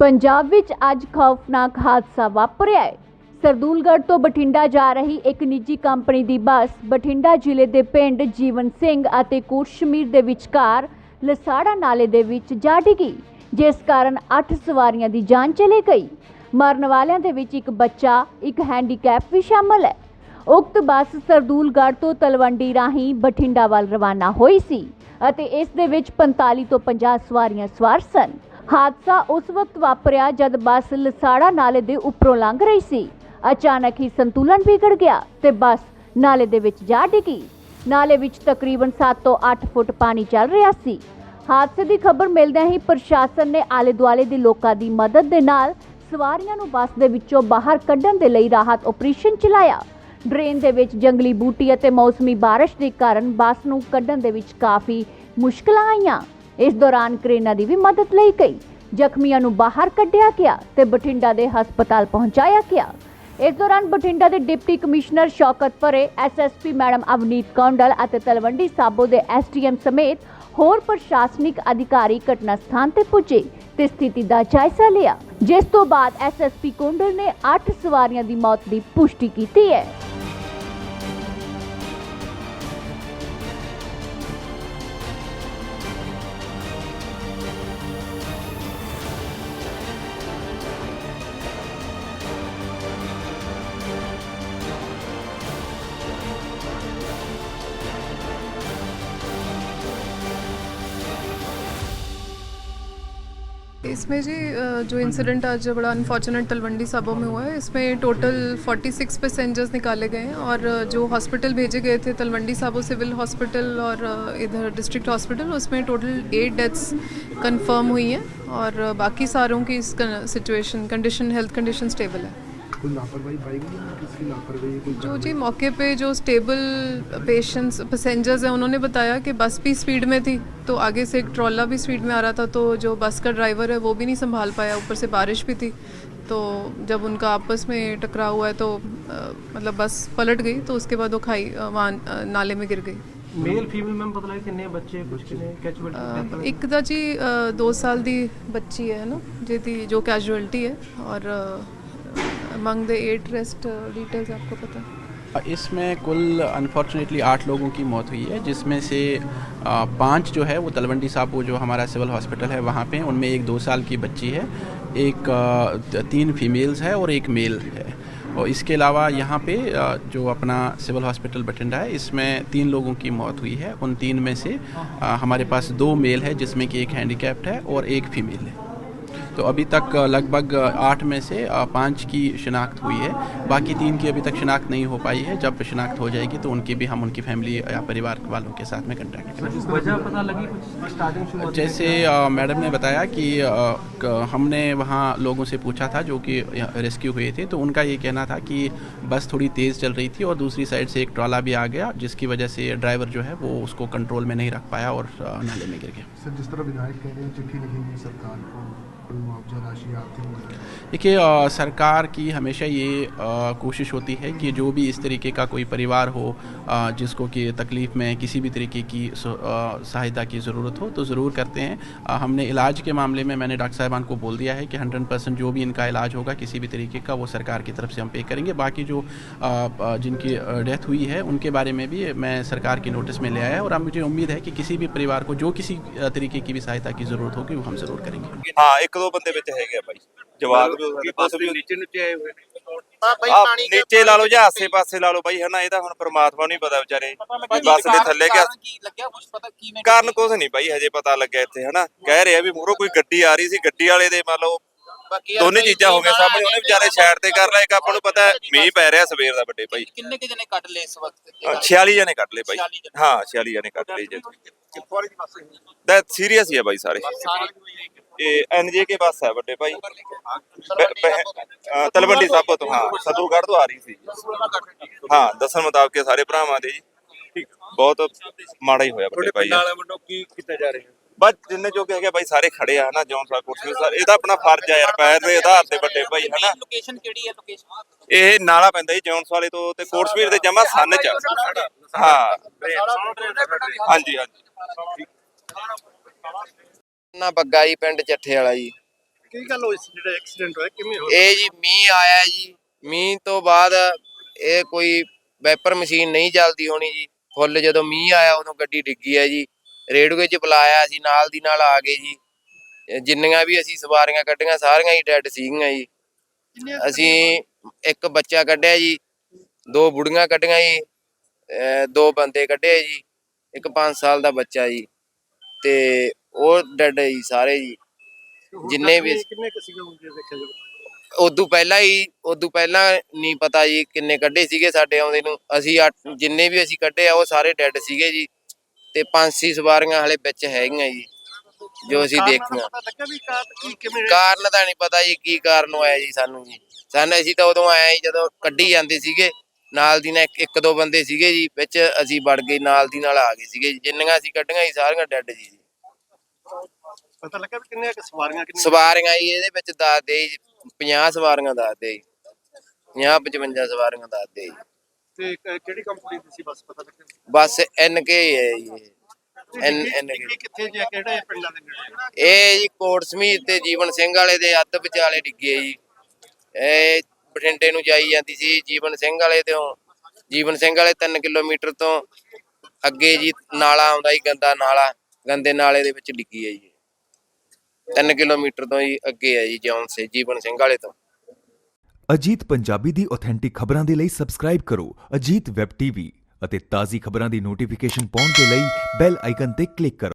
ਪੰਜਾਬ ਵਿੱਚ ਅੱਜ ਖੌਫਨਾਕ ਹਾਦਸਾ ਵਾਪਰਿਆ ਹੈ। ਸਰਦੂਲਗੜ੍ਹ ਤੋਂ ਬਠਿੰਡਾ ਜਾ ਰਹੀ ਇੱਕ ਨਿੱਜੀ ਕੰਪਨੀ ਦੀ ਬੱਸ ਬਠਿੰਡਾ ਜ਼ਿਲ੍ਹੇ ਦੇ ਪਿੰਡ ਜੀਵਨ ਸਿੰਘ ਅਤੇ ਕੁਰਸ਼ਮੀਰ ਦੇ ਵਿਚਕਾਰ ਲਸਾੜਾ ਨਾਲੇ ਦੇ ਵਿੱਚ ਜਾ ਡਿੱਗੀ, ਜਿਸ ਕਾਰਨ 8 ਸਵਾਰੀਆਂ ਦੀ ਜਾਨ ਚਲੀ ਗਈ। ਮਰਨ ਵਾਲਿਆਂ ਦੇ ਵਿੱਚ ਇੱਕ ਬੱਚਾ, ਇੱਕ ਹੈਂਡੀਕੈਪ ਵੀ ਸ਼ਾਮਲ ਹੈ। ਉਕਤ ਬੱਸ ਸਰਦੂਲਗੜ੍ਹ ਤੋਂ ਤਲਵੰਡੀ ਰਾਹੀਂ ਬਠਿੰਡਾ ਵੱਲ ਰਵਾਨਾ ਹੋਈ ਸੀ ਅਤੇ ਇਸ ਦੇ ਵਿੱਚ 45 ਤੋਂ 50 ਸਵਾਰੀਆਂ ਸਵਾਰ ਸਨ। ਹਾਦਸਾ ਉਸ ਵਕਤ ਵਾਪਰਿਆ ਜਦ ਬੱਸ ਲਸਾੜਾ ਨਾਲੇ ਦੇ ਉੱਪਰੋਂ ਲੰਘ ਰਹੀ ਸੀ। ਅਚਾਨਕ ਹੀ ਸੰਤੁਲਨ ਵਿਗੜ ਗਿਆ ਤੇ ਬੱਸ ਨਾਲੇ ਦੇ ਵਿੱਚ ਜਾ ਡਿੱਗੀ। ਨਾਲੇ ਵਿੱਚ ਤਕਰੀਬਨ 7 ਤੋਂ 8 ਫੁੱਟ ਪਾਣੀ ਚੱਲ ਰਿਹਾ ਸੀ। ਹਾਦਸੇ ਦੀ ਖਬਰ ਮਿਲਦਿਆਂ ਹੀ ਪ੍ਰਸ਼ਾਸਨ ਨੇ ਆਲੇ ਦੁਆਲੇ ਦੇ ਲੋਕਾਂ ਦੀ ਮਦਦ ਦੇ ਨਾਲ ਸਵਾਰੀਆਂ ਨੂੰ ਬੱਸ ਦੇ ਵਿੱਚੋਂ ਬਾਹਰ ਕੱਢਣ ਦੇ ਲਈ ਰਾਹਤ ਆਪਰੇਸ਼ਨ ਚਲਾਇਆ। ਡਰੇਨ ਦੇ ਵਿੱਚ ਜੰਗਲੀ ਬੂਟੀ ਅਤੇ ਮੌਸਮੀ ਬਾਰਿਸ਼ ਦੇ ਕਾਰਨ ਬੱਸ ਨੂੰ ਕੱਢਣ ਦੇ ਵਿੱਚ ਕਾਫੀ ਮੁਸ਼ਕਲਾਂ ਆਈਆਂ। ਇਸ ਦੌਰਾਨ ਕਰੇਨਾਂ ਦੀ ਵੀ ਮਦਦ ਲਈ ਗਈ। ਜ਼ਖਮੀਆਂ ਨੂੰ ਬਾਹਰ ਕੱਢਿਆ ਗਿਆ ਤੇ ਬਠਿੰਡਾ ਦੇ ਹਸਪਤਾਲ ਪਹੁੰਚਾਇਆ ਗਿਆ। ਇਸ ਦੌਰਾਨ ਬਠਿੰਡਾ ਦੇ ਡਿਪਟੀ ਕਮਿਸ਼ਨਰ ਸ਼ੌਕਤ ਪਰੇ ਐਸਐਸਪੀ ਮੈਡਮ ਅਵਨੀਤ ਕੌਂਡਲ ਅਤੇ ਤਲਵੰਡੀ ਸਾਬੋ ਦੇ ਐਸਡੀਐਮ ਸਮੇਤ ਹੋਰ ਪ੍ਰਸ਼ਾਸਨਿਕ ਅਧਿਕਾਰੀ ਘਟਨਾ ਸਥਾਨ ਤੇ ਪੁੱਜੇ ਤੇ ਸਥਿਤੀ ਦਾ ਜਾਇਜ਼ਾ ਲਿਆ। ਜਿਸ ਤੋਂ ਬਾਅਦ ਐਸਐਸਪੀ ਕੌਂਡਲ ਨੇ 8 ਸਵਾਰੀਆਂ ਦੀ ਮੌਤ ਦੀ ਪੁਸ਼ਟੀ ਕੀਤੀ ਹੈ। इसमें जी जो इंसिडेंट आज बड़ा अनफॉर्चुनेट तलवंडी साबो में हुआ है, इसमें टोटल 46 पैसेंजर्स निकाले गए हैं और जो हॉस्पिटल भेजे गए थे तलवंडी साबो सिविल हॉस्पिटल और इधर डिस्ट्रिक्ट हॉस्पिटल उसमें टोटल एट डेथ्स कंफर्म हुई हैं और बाकी सारों की इस situation condition health condition stable है। कोई लापरवाही पाई गई है किसकी लापरवाही कोई जो जी मौके पे जो स्टेबल पेशेंट्स पैसेंजर्स हैं उन्होंने बताया कि बस भी स्पीड में थी तो आगे से एक ट्रॉला भी स्पीड में आ रहा था तो जो बस का ड्राइवर है वो भी नहीं संभाल पाया ऊपर से बारिश भी थी तो जब उनका आपस में टकराव हुआ है तो अ, मतलब बस पलट गई तो उसके बाद वो खाई अ, वहाँ अ, नाले में गिर गई ਮੇਲ ਫੀਮੇਲ ਮੈਮ ਪਤਾ ਲੱਗਾ ਕਿੰਨੇ ਬੱਚੇ ਕੁਝ ਕਿੰਨੇ ਕੈਚੁਅਲਟੀ ਅ, ਇੱਕ ਦਾ ਜੀ 2 ਸਾਲ ਦੀ ਬੱਚੀ ਹੈ ਨਾ ਜਿਹਦੀ ਜੋ ਕੈਜੁਅਲਟੀ है among the eight rest details आपको पता? इसमें कुल अनफॉर्चुनेटली आठ लोगों की मौत हुई है, जिसमें से पाँच जो है वो तलवंडी साबू, जो हमारा सिविल हॉस्पिटल है वहाँ पे, उनमें एक दो साल की बच्ची है, एक तीन फीमेल्स है और एक मेल है। और इसके अलावा यहाँ पे जो अपना सिविल हॉस्पिटल बठिंडा है, इसमें तीन लोगों की मौत हुई है, उन तीन में से हमारे पास दो मेल है, जिसमें कि एक हैंडीकैप्ड है और एक फीमेल है। तो अभी तक लगभग आठ में से पाँच की शिनाख्त हुई है। बाकी तीन की अभी तक शिनाख्त नहीं हो पाई है। जब शिनाख्त हो जाएगी तो उनकी भी हम उनकी फैमिली या परिवार वालों के साथ में कंटेक्ट करेंगे। वजह पता लगी कुछ स्टार्टिंग शुरू जैसे मैडम ने बताया कि हमने वहाँ लोगों से पूछा था जो कि रेस्क्यू हुए थे तो उनका ये कहना था कि बस थोड़ी तेज़ चल रही थी और दूसरी साइड से एक ट्रॉला भी आ गया जिसकी वजह से ड्राइवर जो है वो उसको कंट्रोल में नहीं रख पाया और नाले में गिर गया। सर जिस तरह विधायक कह रहे हैं चिट्ठी लिखेंगे सरकार को। Everyone. देखिए सरकार की हमेशा ये कोशिश होती है कि जो भी इस तरीके का कोई परिवार हो आ, जिसको कि तकलीफ़ में किसी भी तरीके की सहायता की ज़रूरत हो तो ज़रूर करते हैं। आ, हमने इलाज के मामले में मैंने डॉक्टर साहबान को बोल दिया है कि हंड्रेड परसेंट जो भी इनका इलाज होगा किसी भी तरीके का वो सरकार की तरफ़ से हम पे करेंगे। बाकी जो जिनकी डेथ हुई है उनके बारे में भी मैं सरकार की नोटिस में ले आया और अब मुझे उम्मीद है कि किसी भी परिवार को जो किसी तरीके की भी सहायता की ज़रूरत होगी वो हम ज़रूर करेंगे। हाँ एक दो बंदे ਵਿੱਚ ਹੈਗੇ ਆ ਬਾਈ। ਜਵਾਕ ਵੀ ਕੁਛ ਵੀ ਨੀਚੇ ਨੀਚੇ ਆਏ ਹੋਏ ਨੇ। ਆ ਨੀਚੇ ਲਾ ਲਓ ਜਾਂ ਆਸੇ ਪਾਸੇ ਲਾ ਲਓ ਬਾਈ ਹਨਾ ਇਹ ਤਾਂ ਹੁਣ ਪ੍ਰਮਾਤਮਾ ਨੂੰ ਹੀ ਪਤਾ ਵਿਚਾਰੇ। ਵੀ ਬੱਸ ਦੇ ਥੱਲੇ ਗਿਆ। ਕੀ ਲੱਗਿਆ ਕੁਝ ਪਤਾ ਕਿਵੇਂ ਕਾਰਨ ਕੁਝ ਨਹੀਂ ਬਾਈ ਹਜੇ ਪਤਾ ਲੱਗਿਆ ਇੱਥੇ ਹਨਾ। ਕਹਿ ਰਿਹਾ ਵੀ ਮੂਹਰੋਂ ਕੋਈ ਗੱਡੀ ਆ ਰਹੀ ਸੀ ਗੱਡੀ ਵਾਲੇ ਦੇ ਮੰਨ ਲਓ ਬਾਕੀ ਦੋਨੇ ਚੀਜ਼ਾਂ ਹੋ ਗਈਆਂ ਸਾਹਮਣੇ ਉਹਨੇ ਵਿਚਾਰੇ ਸਾਈਡ ਤੇ ਕਰ ਲਿਆ ਇੱਕ ਆਪਾਂ ਨੂੰ ਪਤਾ ਹੈ, ਮੀਂਹ ਪੈ ਰਿਹਾ ਸਵੇਰ ਦਾ ਵੱਡੇ ਬਾਈ। ਕਿੰਨੇ ਕਿ ਜਣੇ ਕੱਢ ਲਏ ਇਸ ਵਕਤ? ਅ, 46 ਜਣੇ ਕੱਢ ਲਏ ਬਾਈ। 46 ਜਣੇ। ਹਾਂ 46 ਜਣੇ ਕੱਢ ਲਏ ਜੀ। ਬੱਸ ਦਾ ਸੀਰੀਅਸ ਹੀ ਆ ਬਾਈ ਸਾਰੇ। ਸਾਰੇ। ਇਹ ਐਨਜੇ ਕੇ ਬੱਸ ਹੈ ਵੱਡੇ ਭਾਈ। ਬ- ਬਹ- ਅਹ ਤਲਵੰਡੀ ਸਾਬੋ ਤੋਂ ਹਾਂ ਸਤੂਗੜ੍ਹ ਤੋਂ ਆ ਰਹੀ ਸੀ ਹਾਂ ਦੱਸਣ ਮੁਤਾਬਕ ਇਹ ਸਾਰੇ ਭਰਾਵਾਂ ਦੇ ਜੀ। ਬਹੁਤ ਮਾੜਾ ਹੀ ਹੋਇਆ ਵੱਡੇ ਭਾਈ। ਨਾਲੇ ਵੱਲੋਂ ਕੀ ਕੀਤਾ ਜਾ ਰਿਹਾ? ਹੈ ਬਸ ਜਿੰਨੇ ਜੋ ਹੈਗੇ ਬਾਈ ਸਾਰੇ ਖੜੇ ਆ ਨਾ ਜੌਨ ਸਾਹਿਬ ਕੋਟਸਮੀ ਸਰ ਇਹਦਾ ਆਪਣਾ ਫਰਜ਼ ਆ ਯਾਰ ਪੈਰ ਦੇ ਆਧਾਰ ਤੇ ਵੱਡੇ ਭਾਈ ਹਨਾ। ਲੋਕੇਸ਼ਨ ਕਿਹੜੀ ਹੈ ਲੋਕੇਸ਼ਨ ਇਹ ਨਾਲਾ ਪੈਂਦਾ ਜੀ ਜੌਨਸ ਵਾਲੇ ਤੋਂ ਤੇ ਕੋਟਸਮੀਰ ਦੇ ਜਮਾ ਸੰਨ ਚ। ਹਾਂ। ਹਾਂਜੀ ਹਾਂਜੀ। ਨਾ ਬੱਗਾ ਜੀ ਪਿੰਡ ਚੱਠੇ ਵਾਲਾ ਜੀ। ਕੀ ਗੱਲ ਹੋਈ ਸੀ ਜਿਹੜਾ ਐਕਸੀਡੈਂਟ ਹੋਇਆ? ਕਿਵੇਂ ਹੋਇਆ? ਇਹ ਜੀ ਮੀਂਹ ਆਇਆ ਜੀ। ਮੀਂਹ ਤੋਂ ਬਾਅਦ ਇਹ ਕੋਈ ਵੈਪਰ ਮਸ਼ੀਨ ਨਹੀਂ ਚੱਲਦੀ ਹੋਣੀ ਜੀ। ਫੁੱਲ ਜਦੋਂ ਮੀਂਹ ਆਇਆ ਉਦੋਂ ਗੱਡੀ ਡਿੱਗੀ ਹੈ ਜੀ। ਰੇਡੂਏ 'ਚ ਬੁਲਾਇਆ ਅਸੀਂ ਨਾਲ ਦੀ ਨਾਲ ਆ ਗਏ ਜੀ। ਜਿੰਨੀਆਂ ਵੀ ਅਸੀਂ ਸਵਾਰੀਆਂ ਕੱਢੀਆਂ ਸਾਰੀਆਂ ਹੀ ਡੈੱਡ ਸੀਗੀਆਂ ਜੀ। ਅਸੀਂ ਇੱਕ ਬੱਚਾ ਕੱਢਿਆ ਜੀ। ਦੋ ਬੁੜੀਆਂ ਕੱਢੀਆਂ ਜੀ। ਦੋ ਬੰਦੇ ਕੱਢੇ ਜੀ। ਇੱਕ 5 ਸਾਲ ਦਾ ਬੱਚਾ ਜੀ। ਤੇ ਉਹ ਡੈੱਡ ਹੈ ਜੀ ਸਾਰੇ ਜੀ। ਜਿੰਨੇ ਵੀ ਕਿੰਨੇ ਕੁ ਸੀਗੇ ਹੁੰਦੇ ਦੇਖਿਆ ਜਾਵੇ? ਉਦੋਂ ਪਹਿਲਾਂ ਹੀ ਉਦੋਂ ਪਹਿਲਾਂ ਨਹੀਂ ਪਤਾ ਜੀ ਕਿੰਨੇ ਕੱਢੇ ਸੀਗੇ ਸਾਡੇ ਆਉਂਦੇ ਨੂੰ। ਅਸੀਂ ਅੱਠ- ਜਿੰਨੇ ਵੀ ਅਸੀਂ ਕੱਢੇ ਆ ਉਹ ਸਾਰੇ ਡੈੱਡ ਸੀਗੇ ਜੀ। ਤੇ ਪੰਜ ਛੇ ਸਵਾਰੀਆਂ ਹਲੇ ਵਿੱਚ ਹੈਗੀਆਂ ਜੀ ਜੋ ਅਸੀਂ ਦੇਖੀਆਂ। ਪਤਾ ਲੱਗਾ ਵੀ ਕਾਰ ਕੀ ਕਿਵੇਂ ਕਾਰਨ ਤਾਂ ਨਹੀਂ ਪਤਾ ਜੀ ਕੀ ਕਾਰਨ ਹੋਇਆ ਜੀ ਸਾਨੂੰ ਜੀ। ਸਾਨੂੰ ਅਸੀਂ ਤਾਂ ਉਦੋਂ ਆਏ ਜੀ ਜਦੋਂ ਕੱਢੀ ਜਾਂਦੇ ਸੀਗੇ। ਨਾਲ ਦੀ ਨਾਲ ਇੱਕ- ਇੱਕ ਦੋ ਬੰਦੇ ਸੀਗੇ ਜੀ ਵਿੱਚ ਅਸੀਂ ਵੜ ਗਏ ਨਾਲ ਦੀ ਨਾਲ ਆ ਗਏ ਸੀਗੇ ਜੀ। ਜਿੰਨੀਆਂ ਅਸੀਂ ਕੱਢੀਆਂ ਜੀ ਸਾਰੀਆਂ ਡੈੱਡ ਜੀ। ਪਤਾ ਲੱਗਾ ਵੀ ਕਿੰਨੇ ਕੁ ਸਵਾਰੀਆਂ ਕਿੰਨੀਆਂ ਸਵਾਰੀਆਂ ਜੀ ਇਹਦੇ ਵਿੱਚ ਦੱਸਦੇ ਜੀ 50 ਸਵਾਰੀਆਂ ਦੱਸਦੇ ਜੀ 50 55 ਸਵਾਰੀਆਂ ਦੱਸਦੇ ਜੀ। ਤੇ ਕ- ਕਿਹੜੀ ਕੰਪਨੀ ਦੀ ਸੀ ਬੱਸ ਪਤਾ ਲੱਗਾ? ਬਸ ਐਨ ਕੇ ਹੈ ਜੀ ਐਨ ਐਨ ਇਹ ਕਿੱਥੇ ਜੇ ਕਿਹੜੇ ਪਿੰਡਾਂ ਦੇ ਨੇੜੇ ਇਹ ਜੀ ਕੋਟ ਸਮੀਤ ਤੇ ਜੀਵਨ ਸਿੰਘ ਵਾਲੇ ਦੇ ਅੱਧ ਵਿਚਾਲੇ ਡਿੱਗੇ ਜੀ। ਇਹ ਬਠਿੰਡੇ ਨੂੰ ਜਾਈ ਜਾਂਦੀ ਸੀ ਜੀਵਨ ਸਿੰਘ ਵਾਲੇ ਤੋਂ। ਜੀਵਨ ਸਿੰਘ ਵਾਲੇ 3 ਕਿਲੋਮੀਟਰ ਤੋਂ ਅੱਗੇ ਜੀ ਨਾਲਾ ਆਉਂਦਾ ਜੀ ਗੰਦਾ ਨਾਲਾ ਗੰਦੇ ਨਾਲੇ ਦੇ ਵਿੱਚ ਡਿੱਗੀ ਹੈ ਜੀ। 3 ਕਿਲੋਮੀਟਰ ਤੋਂ ਹੀ ਅੱਗੇ ਹੈ ਜੀ ਜੌਨ ਸੇ ਜੀਵਨ ਸਿੰਘ ਵਾਲੇ ਤੋਂ। ਅਜੀਤ ਪੰਜਾਬੀ ਦੀ ਆਥੈਂਟਿਕ ਖਬਰਾਂ ਦੇ ਲਈ ਸਬਸਕ੍ਰਾਈਬ ਕਰੋ ਅਜੀਤ ਵੈਬ ਟੀਵੀ ਅਤੇ ਤਾਜ਼ੀ ਖਬਰਾਂ ਦੀ ਨੋਟੀਫਿਕੇਸ਼ਨ ਪਾਉਣ ਦੇ ਲਈ ਬੈਲ ਆਈਕਨ ਤੇ ਕਲਿੱਕ ਕਰੋ।